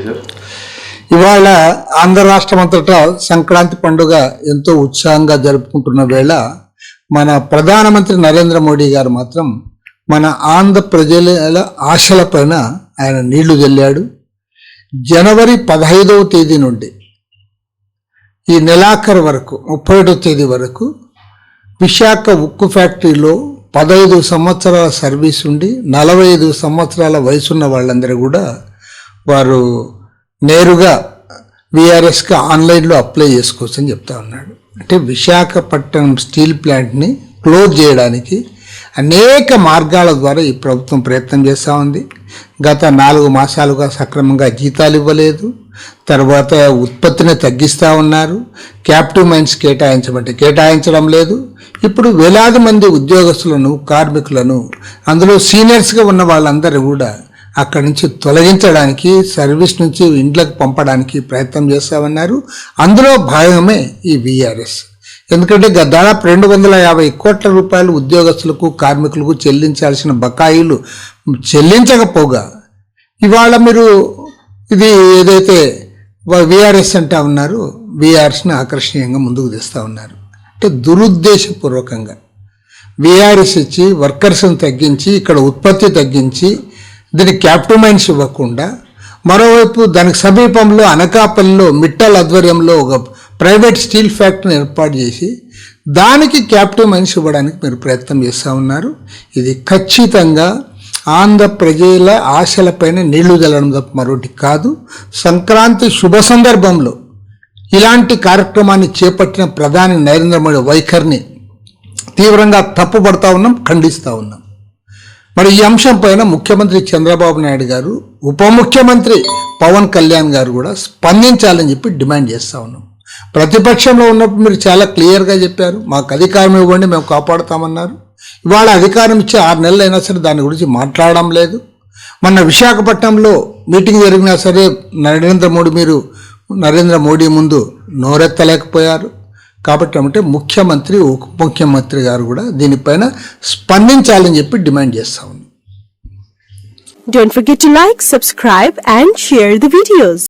Sir? ఇవాళ ఆంధ్ర రాష్ట్రం అంతటా సంక్రాంతి పండుగ ఎంతో ఉత్సాహంగా జరుపుకుంటున్న వేళ మన ప్రధానమంత్రి నరేంద్ర మోడీ గారు మాత్రం మన ఆంధ్ర ప్రజల ఆశలపైన ఆయన నీళ్ళు జల్లాడు. జనవరి పదహైదవ తేదీ నుండి ఈ నెలాఖరు వరకు ముప్పై తేదీ వరకు విశాఖ ఉక్కు ఫ్యాక్టరీలో పదహైదు సంవత్సరాల సర్వీస్ ఉండి నలభై ఐదు సంవత్సరాల వయసున్న వాళ్ళందరూ కూడా వారు నేరుగా విఆర్ఎస్కి ఆన్లైన్లో అప్లై చేసుకోవచ్చు అని చెప్తా ఉన్నాడు. అంటే విశాఖపట్నం స్టీల్ ప్లాంట్ని క్లోజ్ చేయడానికి అనేక మార్గాల ద్వారా ఈ ప్రభుత్వం ప్రయత్నం చేస్తూ ఉంది. గత నాలుగు మాసాలుగా సక్రమంగా జీతాలు ఇవ్వలేదు. తర్వాత ఉత్పత్తిని తగ్గిస్తూ ఉన్నారు. క్యాప్టివ్ మైన్స్ కేటాయించమంటే కేటాయించడం లేదు. ఇప్పుడు వేలాది మంది ఉద్యోగస్తులను కార్మికులను అందులో సీనియర్స్గా ఉన్న వాళ్ళందరూ కూడా అక్కడి నుంచి తొలగించడానికి సర్వీస్ నుంచి ఇండ్లకు పంపడానికి ప్రయత్నం చేస్తామన్నారు. అందులో భాగమే ఈ విఆర్ఎస్ ఎందుకంటే దాదాపు రెండు వందల యాభై కోట్ల రూపాయలు ఉద్యోగస్తులకు కార్మికులకు చెల్లించాల్సిన బకాయిలు చెల్లించకపోగా ఇవాళ మీరు ఇది ఏదైతే విఆర్ఎస్ అంటా ఉన్నారు విఆర్ఎస్ని ఆకర్షణీయంగా ముందుకు తెస్తా ఉన్నారు. అంటే దురుద్దేశపూర్వకంగా. విఆర్ఎస్ ఇచ్చి వర్కర్స్ని తగ్గించి ఇక్కడ ఉత్పత్తి తగ్గించి దీనికి క్యాపిటల్ మైన్స్ ఇవ్వకుండా మరోవైపు దానికి సమీపంలో అనకాపల్లిలో మిట్టల్ ఆధ్వర్యంలో ఒక ప్రైవేట్ స్టీల్ ఫ్యాక్టరీని ఏర్పాటు చేసి దానికి క్యాపిటల్ మైన్స్ ఇవ్వడానికి మీరు ప్రయత్నం చేస్తూ ఉన్నారు. ఇది ఖచ్చితంగా ఆంధ్ర ప్రజల ఆశలపైన నీళ్ళు జల్లడం తప్ప మరొకటి కాదు. సంక్రాంతి శుభ సందర్భంలో ఇలాంటి కార్యక్రమాన్ని చేపట్టిన ప్రధాని నరేంద్ర మోడీ వైఖరిని తీవ్రంగా తప్పుపడతా ఉన్నాం ఖండిస్తూ ఉన్నాం. మరి ఈ అంశం పైన ముఖ్యమంత్రి చంద్రబాబు నాయుడు గారు ఉప ముఖ్యమంత్రి పవన్ కళ్యాణ్ గారు కూడా స్పందించాలని చెప్పి డిమాండ్ చేస్తూ ఉన్నాం. ప్రతిపక్షంలో ఉన్నప్పుడు మీరు చాలా క్లియర్గా చెప్పారు మాకు అధికారం ఇవ్వండి మేము కాపాడుతామన్నారు. ఇవాళ అధికారం ఇచ్చి ఆరు నెలలు అయినా సరే దాని గురించి మాట్లాడడం లేదు. మొన్న విశాఖపట్నంలో మీటింగ్ జరిగినా సరే నరేంద్ర మోడీ మీరు నరేంద్ర మోడీ ముందు నోరెత్తలేకపోయారు. కాబట్టి అంటే ముఖ్యమంత్రి ఉప ముఖ్యమంత్రి గారు కూడా దీనిపైన స్పందించాలని చెప్పి డిమాండ్ చేస్తా ఉన్నాం Don't forget to like, subscribe and share the videos.